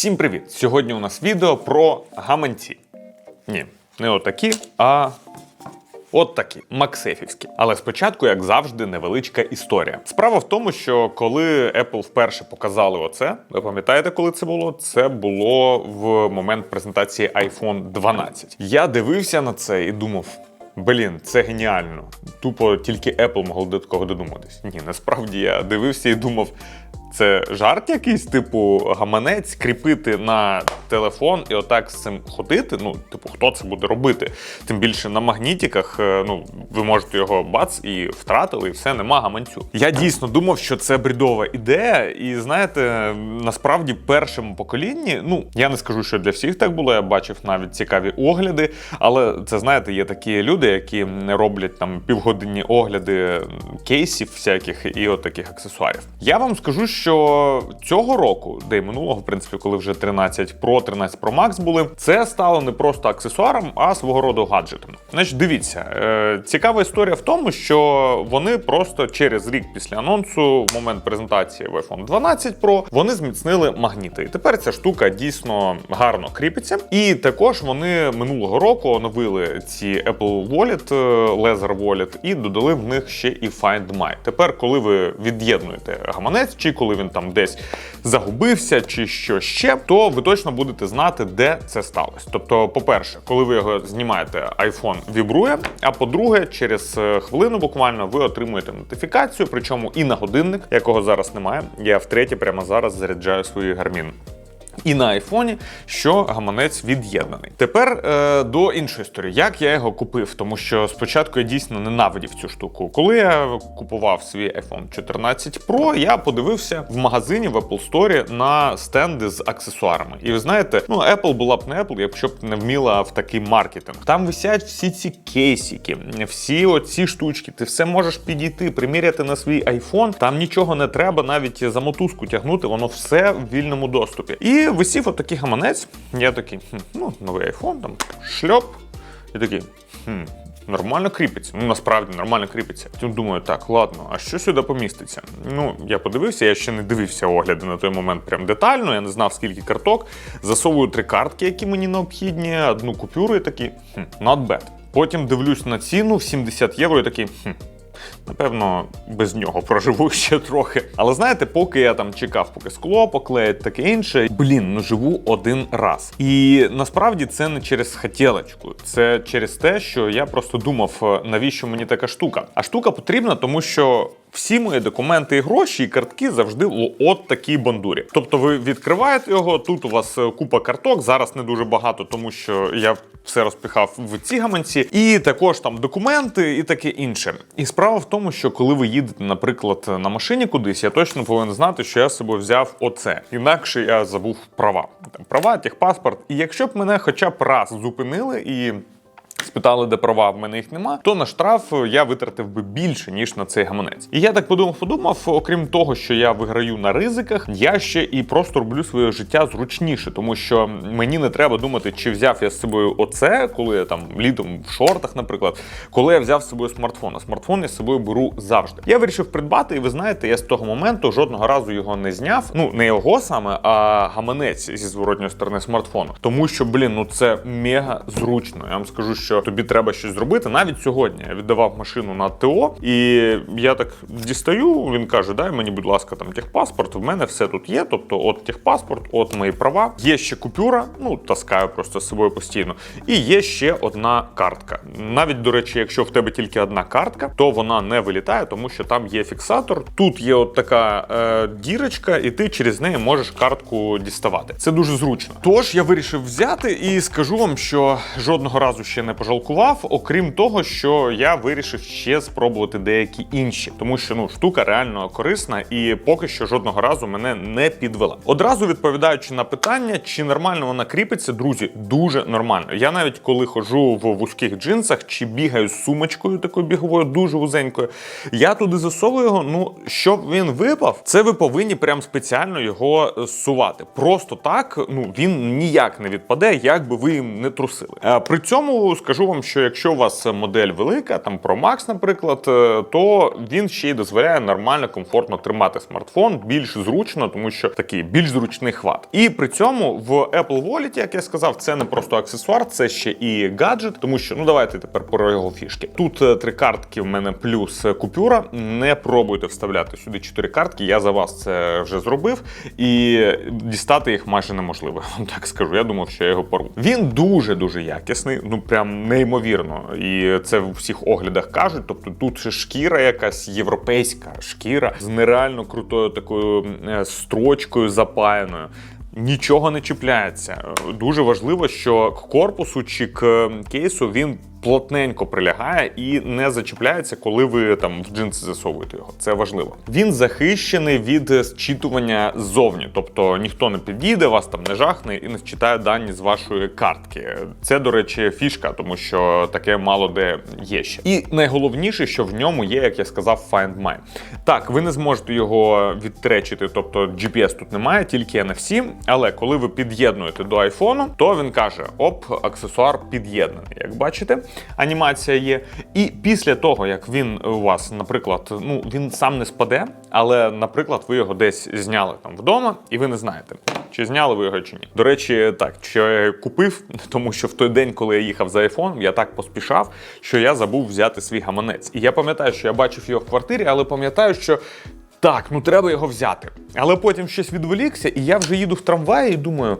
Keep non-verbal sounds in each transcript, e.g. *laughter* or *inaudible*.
Всім привіт! Сьогодні у нас відео про гаманці. Ні, не отакі, а от такі, максефівські. Але спочатку, як завжди, невеличка історія. Справа в тому, що коли Apple вперше показали оце, ви пам'ятаєте, коли це було? Це було в момент презентації iPhone 12. Я дивився на це і думав. Блін, це геніально. Тупо тільки Apple могло до такого додуматись. Ні, насправді я дивився і думав, це жарт якийсь, типу, гаманець кріпити на телефон і отак з цим ходити. Ну, типу, хто це буде робити? Тим більше на магнітиках, е, ну, ви можете його бац і втратили, і все, нема гаманцю. Я дійсно думав, що це бредова ідея, і знаєте, насправді першому поколінні, ну я не скажу, що для всіх так було. Я бачив навіть цікаві огляди, але це знаєте, є такі люди, які не роблять там півгодинні огляди кейсів всяких і от таких аксесуарів. Я вам скажу, що цього року, де й минулого, в принципі, коли вже 13 Pro, 13 Pro Max були, це стало не просто аксесуаром, а свого роду гаджетом. Значить, дивіться, е, цікава історія в тому, що вони просто через рік після анонсу, в момент презентації в iPhone 12 Pro, вони зміцнили магніти. І тепер ця штука дійсно гарно кріпиться. І також вони минулого року оновили ці Apple Wallet, е, Laser Wallet, і додали в них ще і Find My. Тепер, коли ви від'єднуєте гаманець, чи коли він там десь загубився, чи що ще, то ви точно будете знати, де це сталося. Тобто, по-перше, коли ви його знімаєте, iPhone вібрує. А по-друге, через е, хвилину буквально ви отримуєте нотифікацію, причому і на годинник, якого зараз немає. Я втретє прямо зараз заряджаю свої гармін. І на айфоні, що гаманець від'єднаний. Тепер е, до іншої історії, як я його купив, тому що спочатку я дійсно ненавидів цю штуку. Коли я купував свій iPhone 14 Pro, я подивився в магазині в Apple Store на стенди з аксесуарами. І ви знаєте, ну Apple була б не Apple, якщо б не вміла в такий маркетинг. Там висять всі ці кейсики, всі оці штучки. Ти все можеш підійти, приміряти на свій iPhone. Там нічого не треба, навіть за мотузку тягнути, воно все в вільному доступі. І висів отакий гаманець. Я такий, хм, ну, новий айфон, там шльоп. І такий, хм, нормально кріпиться. Ну, насправді нормально кріпиться. Потім думаю, так, ладно, а що сюди поміститься? Ну, я подивився, я ще не дивився огляди на той момент прям детально, я не знав, скільки карток. Засовую три картки, які мені необхідні, одну купюру і такий, хм, not bad. Потім дивлюсь на ціну 70 євро і такий, хм, Напевно, без нього проживу ще трохи. Але знаєте, поки я там чекав, поки скло поклеять, таке інше, блін, ну живу один раз. І насправді це не через хотілочку, це через те, що я просто думав, навіщо мені така штука. А штука потрібна, тому що. Всі мої документи і гроші і картки завжди в от такій бандурі. Тобто ви відкриваєте його, тут у вас е, купа карток, зараз не дуже багато, тому що я все розпихав в ці гаманці, і також там документи і таке інше. І справа в тому, що коли ви їдете, наприклад, на машині кудись, я точно повинен знати, що я з собою взяв оце. Інакше я забув права. Там права, техпаспорт. І якщо б мене хоча б раз зупинили і. Спитали, де права, в мене їх нема, то на штраф я витратив би більше, ніж на цей гаманець. І я так подумав, подумав, окрім того, що я виграю на ризиках, я ще і просто роблю своє життя зручніше, тому що мені не треба думати, чи взяв я з собою оце, коли я там літом в шортах, наприклад, коли я взяв з собою смартфон. А смартфон я з собою беру завжди. Я вирішив придбати, і ви знаєте, я з того моменту жодного разу його не зняв. Ну не його саме, а гаманець зі зворотньої сторони смартфону. Тому що, блін, ну це мега зручно. Я вам скажу, що тобі треба щось зробити. Навіть сьогодні я віддавав машину на ТО, і я так дістаю. Він каже: Дай мені, будь ласка, там техпаспорт. В мене все тут є. Тобто, от техпаспорт, от мої права. Є ще купюра, ну таскаю просто з собою постійно. І є ще одна картка. Навіть до речі, якщо в тебе тільки одна картка, то вона не вилітає, тому що там є фіксатор. Тут є от така е, дірочка, і ти через неї можеш картку діставати. Це дуже зручно. Тож я вирішив взяти і скажу вам, що жодного разу ще не пожалкував, окрім того, що я вирішив ще спробувати деякі інші, тому що ну штука реально корисна і поки що жодного разу мене не підвела. Одразу відповідаючи на питання, чи нормально вона кріпиться, друзі, дуже нормально. Я навіть коли ходжу в вузьких джинсах чи бігаю з сумочкою такою біговою, дуже вузенькою, я туди засовую його. Ну щоб він випав, це ви повинні прям спеціально його зсувати. Просто так, ну він ніяк не відпаде, як би ви їм не трусили. При цьому скажу вам, що якщо у вас модель велика, там Pro Max, наприклад, е, то він ще й дозволяє нормально, комфортно тримати смартфон, більш зручно, тому що такий більш зручний хват. І при цьому в Apple Wallet, як я сказав, це не просто аксесуар, це ще і гаджет, тому що ну давайте тепер про його фішки. Тут е, три картки в мене плюс е, купюра. Не пробуйте вставляти сюди чотири картки. Я за вас це вже зробив, і дістати їх майже неможливо. *laughs* Так скажу. Я думав, що я його порву. Він дуже дуже якісний, ну прям неймовірно. І це в всіх оглядах кажуть. Тобто тут ще шкіра якась європейська шкіра з нереально крутою такою е, строчкою запаяною. Нічого не чіпляється. Дуже важливо, що к корпусу чи к кейсу він плотненько прилягає і не зачіпляється, коли ви там в джинси засовуєте його. Це важливо. Він захищений від зчитування ззовні, тобто ніхто не підійде, вас там не жахне і не зчитає дані з вашої картки. Це, до речі, фішка, тому що таке мало де є ще. І найголовніше, що в ньому є, як я сказав, Find My. Так, ви не зможете його відтречити, тобто GPS тут немає, тільки NFC, але коли ви під'єднуєте до айфону, то він каже: оп, аксесуар під'єднаний. Як бачите, анімація є. І після того, як він у вас, наприклад, ну він сам не спаде, але, наприклад, ви його десь зняли там вдома, і ви не знаєте, чи зняли ви його чи ні. До речі, так, я купив, *laughs* тому що в той день, коли я їхав за айфоном, я так поспішав, що я забув взяти свій гаманець. І я пам'ятаю, що я бачив його в квартирі, але пам'ятаю, що. Так, ну треба його взяти. Але потім щось відволікся, і я вже їду в трамваї і думаю.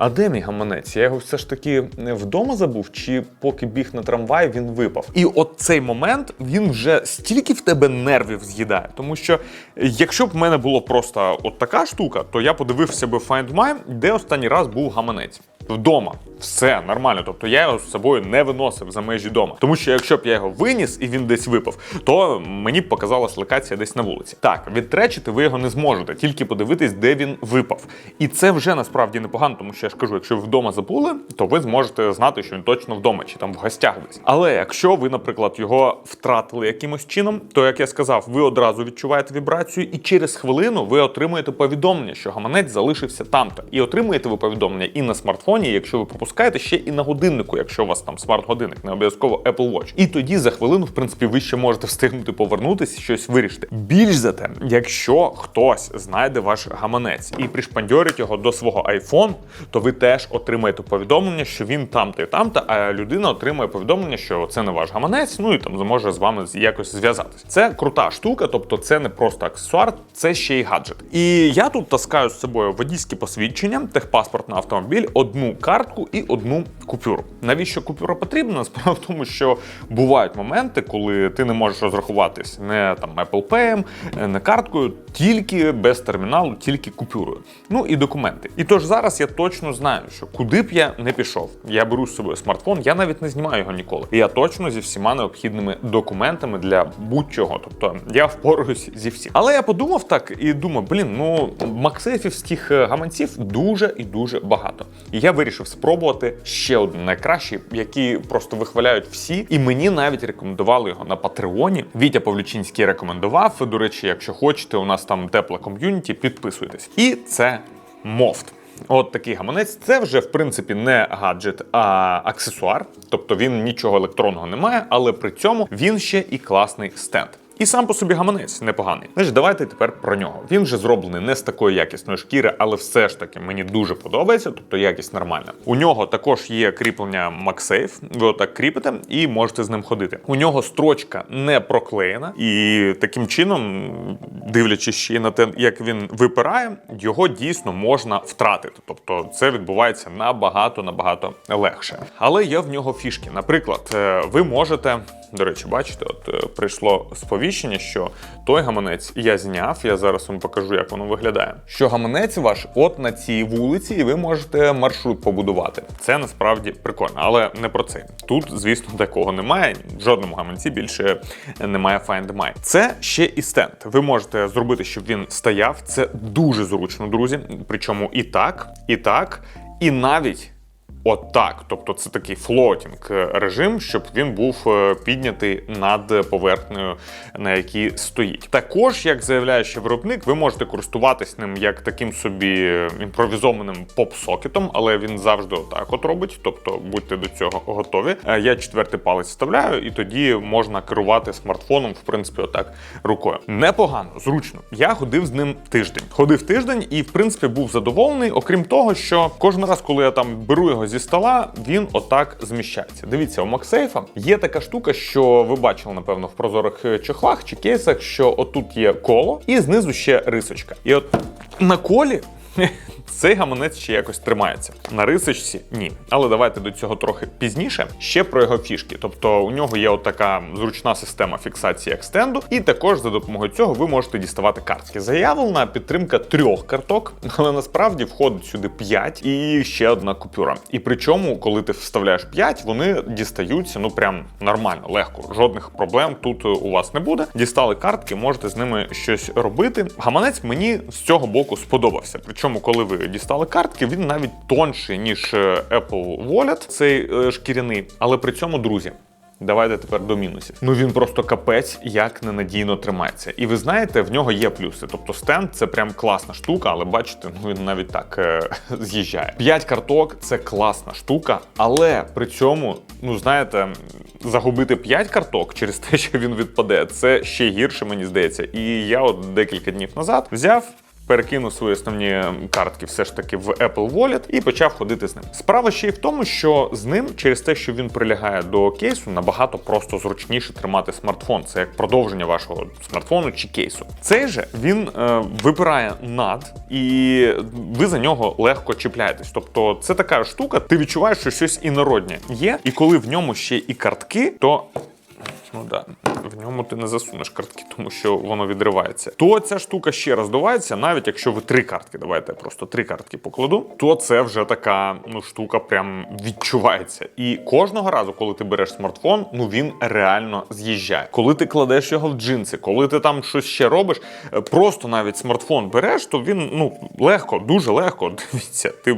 А де мій гаманець? Я його все ж таки не вдома забув, чи поки біг на трамвай, він випав. І от цей момент він вже стільки в тебе нервів з'їдає. Тому що якщо б в мене було просто от така штука, то я подивився би Find My, де останній раз був гаманець. Вдома все нормально. Тобто я його з собою не виносив за межі дома. Тому що якщо б я його виніс і він десь випав, то мені б показалась локація десь на вулиці. Так, відтречити ви його не зможете, тільки подивитись, де він випав. І це вже насправді непогано, тому що я ж кажу, якщо ви вдома забули, то ви зможете знати, що він точно вдома чи там в гостях десь. Але якщо ви, наприклад, його втратили якимось чином, то як я сказав, ви одразу відчуваєте вібрацію, і через хвилину ви отримуєте повідомлення, що гаманець залишився там-то. І отримуєте ви повідомлення і на смартфоні, якщо ви пропускаєте, ще і на годиннику, якщо у вас там смарт-годинник, не обов'язково Apple Watch. І тоді за хвилину, в принципі, ви ще можете встигнути повернутися, щось вирішити. Більш за те, якщо хтось знайде ваш гаманець і пришпандьорить його до свого iPhone, то ви теж отримаєте повідомлення, що він там-то і там-то, а людина отримує повідомлення, що це не ваш гаманець, ну і там зможе з вами якось зв'язатися. Це крута штука, тобто це не просто аксесуар, це ще й гаджет. І я тут таскаю з собою водійське посвідчення, техпаспорт на автомобіль, одну картку і одну купюру. Навіщо купюра потрібна? Справа в тому, що бувають моменти, коли ти не можеш розрахуватись не там Apple Pay, не карткою, тільки без терміналу, тільки купюрою. Ну і документи. І тож зараз я точно знаю, що куди б я не пішов, я беру з собою смартфон, я навіть не знімаю його ніколи. І я точно зі всіма необхідними документами для будь-чого. Тобто я впораюсь зі всім. Але я подумав так і думаю, блін, ну максефівських е, гаманців дуже і дуже багато. І я вирішив спробувати ще один найкращий, який просто вихваляють всі. І мені навіть рекомендували його на Патреоні. Вітя Павлючинський рекомендував. До речі, якщо хочете, у нас там тепла ком'юніті, підписуйтесь. І це мофт. От такий гаманець. Це вже в принципі не гаджет, а аксесуар. Тобто він нічого електронного не має, але при цьому він ще і класний стенд. І сам по собі гаманець непоганий. Значить, давайте тепер про нього. Він вже зроблений не з такої якісної шкіри, але все ж таки мені дуже подобається, тобто якість нормальна. У нього також є кріплення MagSafe, Ви отак кріпите і можете з ним ходити. У нього строчка не проклеєна, і таким чином, дивлячись ще на те, як він випирає, його дійсно можна втратити. Тобто це відбувається набагато набагато легше. Але є в нього фішки. Наприклад, е, ви можете. До речі, бачите, от е, прийшло сповіщення, що той гаманець я зняв. Я зараз вам покажу, як воно виглядає. Що гаманець ваш от на цій вулиці, і ви можете маршрут побудувати. Це насправді прикольно, але не про це. Тут, звісно, такого немає. В жодному гаманці більше немає Find My. Це ще і стенд. Ви можете зробити, щоб він стояв. Це дуже зручно, друзі. Причому і так, і так, і навіть Отак, тобто це такий флотінг режим, щоб він був е, піднятий над поверхнею, на якій стоїть. Також, як заявляє ще виробник, ви можете користуватись ним як таким собі імпровізованим поп-сокетом, але він завжди отак от робить. Тобто будьте до цього готові. Е, Я четвертий палець вставляю, і тоді можна керувати смартфоном, в принципі, отак рукою. Непогано, зручно. Я ходив з ним тиждень. Ходив тиждень і, в принципі, був задоволений. Окрім того, що кожен раз, коли я там беру його зі стола, він отак зміщається. Дивіться, у Максейфа є така штука, що ви бачили, напевно, в прозорих е, чохлах чи кейсах, що отут є коло, і знизу ще рисочка. І от на колі. Цей гаманець ще якось тримається. На рисочці ні. Але давайте до цього трохи пізніше. Ще про його фішки. Тобто у нього є от така зручна система фіксації екстенду, і також за допомогою цього ви можете діставати картки. Заявлена підтримка трьох карток, але насправді входить сюди 5 і ще одна купюра. І причому, коли ти вставляєш 5, вони дістаються ну прям нормально, легко. Жодних проблем тут у вас не буде. Дістали картки, можете з ними щось робити. Гаманець мені з цього боку сподобався. Причому, коли ви дістали картки, він навіть тонший, ніж е, Apple Wallet, цей е, шкіряний. Але при цьому, друзі. Давайте тепер до мінусів. Ну він просто капець як ненадійно тримається. І ви знаєте, в нього є плюси. Тобто стенд це прям класна штука, але бачите, ну він навіть так е *laughs* з'їжджає. П'ять карток це класна штука, але при цьому, ну знаєте, загубити 5 карток через те, що він відпаде, це ще гірше, мені здається. І я от декілька днів назад взяв перекинув свої основні картки все ж таки в Apple Wallet і почав ходити з ним. Справа ще й в тому, що з ним, через те, що він прилягає до кейсу, набагато просто зручніше тримати смартфон. Це як продовження вашого смартфону чи кейсу. Цей же він е, випирає над, і ви за нього легко чіпляєтесь. Тобто, це така штука, ти відчуваєш, що щось інороднє є, і коли в ньому ще і картки, то Ну да, в ньому ти не засунеш картки, тому що воно відривається. То ця штука ще роздувається, навіть якщо ви три картки, давайте я просто три картки покладу, то це вже така ну штука прям відчувається. І кожного разу, коли ти береш смартфон, ну він реально з'їжджає. Коли ти кладеш його в джинси, коли ти там щось ще робиш, е, просто навіть смартфон береш, то він ну легко, дуже легко. *laughs* Дивіться, ти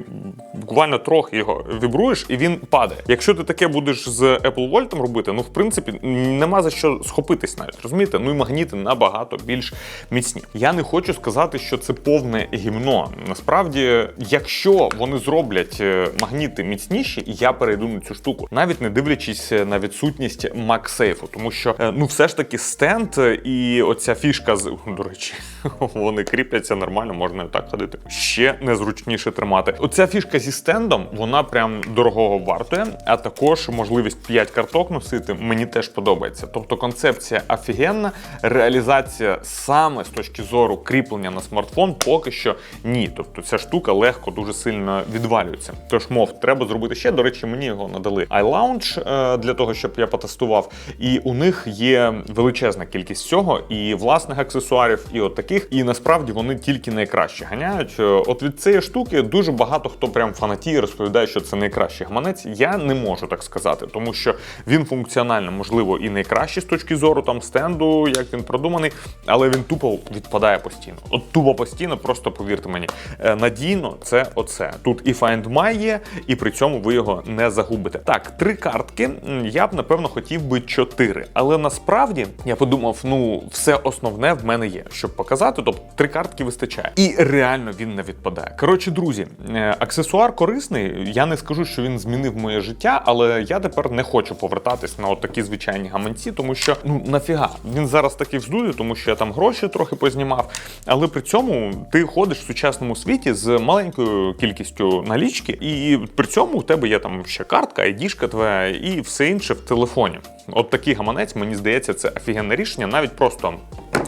буквально трохи його вібруєш і він падає. Якщо ти таке будеш з Apple Wallet робити, ну в принципі нема за що схопитись навіть, розумієте? Ну і магніти набагато більш міцні. Я не хочу сказати, що це повне гімно. Насправді, якщо вони зроблять е, магніти міцніші, я перейду на цю штуку, навіть не дивлячись на відсутність MagSafe, тому що е, ну все ж таки стенд і оця фішка з *laughs* до речі, вони кріпляться нормально, можна і так ходити. Ще незручніше тримати. Оця фішка зі стендом, вона прям дорогого вартує, а також можливість 5 карток носити мені теж подобається. Тобто концепція офігенна, реалізація саме з точки зору кріплення на смартфон поки що ні. Тобто ця штука легко дуже сильно відвалюється. Тож мов, треба зробити ще. До речі, мені його надали iLounge е, для того, щоб я потестував. І у них є величезна кількість цього, і власних аксесуарів, і от таких. І насправді вони тільки найкраще ганяють. Е, От від цієї штуки дуже багато хто прям фанатіє, розповідає, що це найкращий гаманець. Я не можу так сказати, тому що він функціонально можливо і найкращий з точки зору там стенду, як він продуманий, але він тупо відпадає постійно. От тупо постійно, просто повірте мені. Е, Надійно це оце. Тут і Find My є, і при цьому ви його не загубите. Так, три картки. Я б напевно хотів би чотири. Але насправді я подумав, ну все основне в мене є, щоб показати. Тобто три картки вистачає. І реально він не відпадає. Коротше, друзі, е, аксесуар корисний. Я не скажу, що він змінив моє життя, але я тепер не хочу повертатись на от такі звичайні гаманці, тому що ну нафіга. Він зараз такий вздує, тому що я там гроші трохи познімав. Але при цьому ти ходиш в сучасному світі з маленькою кількістю налічки, і при цьому у тебе є там ще картка, айдішка твоя і все інше в телефоні. От такий гаманець, мені здається, це офігенне рішення, навіть просто.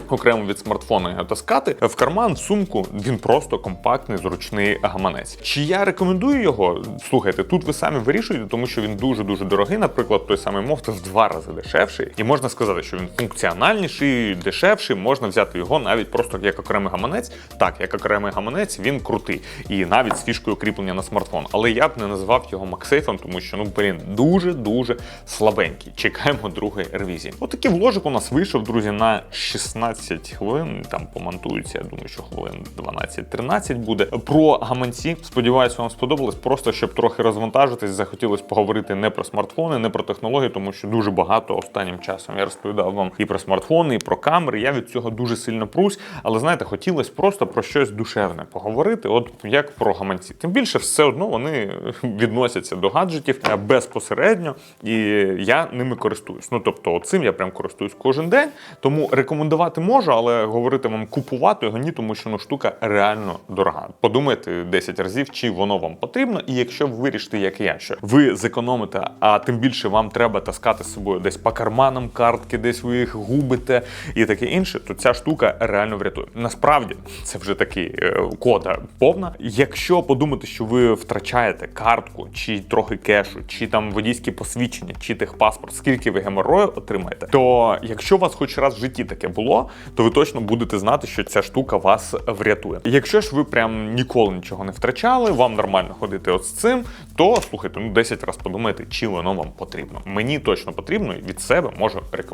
Окремо від смартфона його таскати в карман, в сумку. Він просто компактний, зручний гаманець. Чи я рекомендую його? Слухайте, тут ви самі вирішуєте, тому що він дуже дуже дорогий. Наприклад, той самий мов в два рази дешевший, і можна сказати, що він функціональніший, дешевший. Можна взяти його навіть просто як окремий гаманець. Так, як окремий гаманець, він крутий і навіть з фішкою кріплення на смартфон. Але я б не назвав його максейфом, тому що ну блін, дуже дуже слабенький. Чекаємо другої ревізії. Отакий вложик у нас вийшов, друзі, на 16 хвилин. Там помонтується. Я думаю, що хвилин 12-13 буде. Про гаманці. Сподіваюся, вам сподобалось. Просто щоб трохи розвантажитись, захотілося поговорити не про смартфони, не про технології, тому що дуже багато останнім часом я розповідав вам і про смартфони, і про камери. Я від цього дуже сильно прусь. Але знаєте, хотілося просто про щось душевне поговорити, от як про гаманці. Тим більше, все одно вони *laughs* відносяться до гаджетів е, безпосередньо, і я ними користуюсь. Ну тобто, цим я прям користуюсь кожен день. Тому рекомендувати можу, але говорити вам купувати його ні, тому що ну штука реально дорога. Подумайте 10 разів, чи воно вам потрібно, і якщо ви вирішите, як я, що ви зекономите, а тим більше вам треба таскати з собою десь по карманам картки, десь ви їх губите і таке інше, то ця штука реально врятує. Насправді це вже такий е, кода повна. Якщо подумати, що ви втрачаєте картку, чи трохи кешу, чи там водійські посвідчення, чи техпаспорт, скільки ви геморою отримаєте, то якщо у вас хоч раз в житті таке було, то ви точно будете знати, що ця штука вас врятує. Якщо ж ви прям ніколи нічого не втрачали, вам нормально ходити от з цим, то слухайте, ну 10 разів подумайте, чи воно вам потрібно. Мені точно потрібно від себе можу рекомендувати.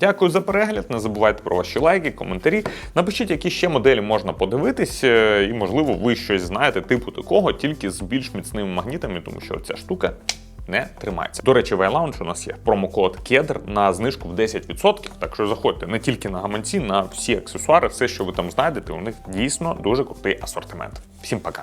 Дякую за перегляд. Не забувайте про ваші лайки, коментарі. Напишіть, які ще моделі можна подивитись, е, і можливо ви щось знаєте, типу такого, тільки з більш міцними магнітами, тому що ця штука. Не тримається. До речі, в iLounge у нас є промокод KEDR на знижку в 10%. Так що заходьте не тільки на гаманці, на всі аксесуари, все, що ви там знайдете, у них дійсно дуже крутий асортимент. Всім пока.